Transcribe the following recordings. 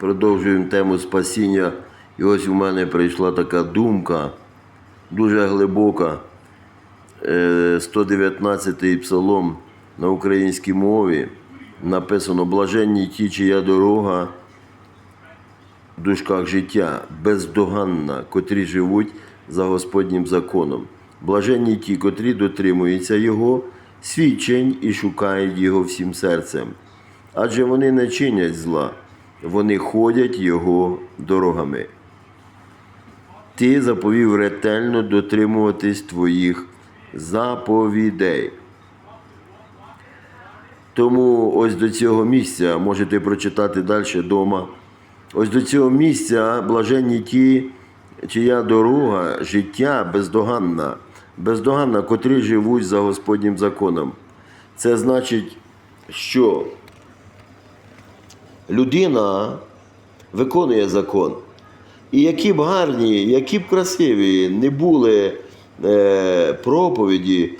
Продовжуємо тему спасіння. І ось у мене прийшла така думка, дуже глибока. Е, 119-й псалом на українській мові написано Блаженні ті, чия дорога в дужках життя бездоганна, котрі живуть за Господнім законом. Блаженні ті, котрі дотримуються Його свідчень і шукають Його всім серцем. Адже вони не чинять зла, вони ходять Його дорогами. Ти заповів ретельно дотримуватись твоїх заповідей. Тому ось до цього місця можете прочитати далі вдома. Ось до цього місця блаженні ті, чия дорога, життя бездоганна, бездоганна, котрі живуть за Господнім законом. Це значить, що людина виконує закон. І які б гарні, які б красиві не були е, проповіді,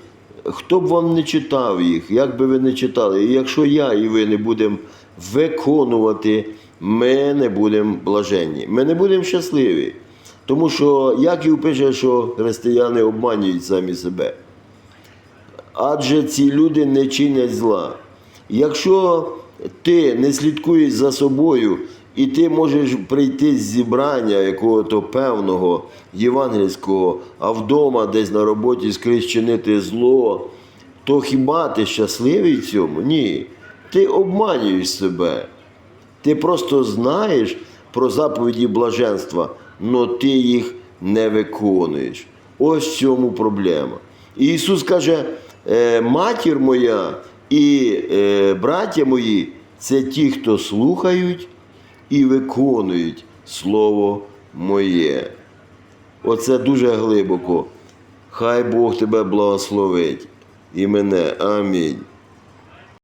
хто б вам не читав їх, як би ви не читали, і якщо я і ви не будемо виконувати, ми не будемо блаженні, ми не будемо щасливі. Тому що Яків пише, що християни обманюють самі себе. Адже ці люди не чинять зла. Якщо ти не слідкуєш за собою, і ти можеш прийти з зібрання якого-то певного євангельського, а вдома десь на роботі скрізь зло, то хіба ти щасливий в цьому? Ні. Ти обманюєш себе. Ти просто знаєш про заповіді блаженства, але ти їх не виконуєш. Ось в цьому проблема. І Ісус каже, «Е, матір моя і е, браття мої це ті, хто слухають і виконують Слово моє. Оце дуже глибоко. Хай Бог тебе благословить і мене. Амінь.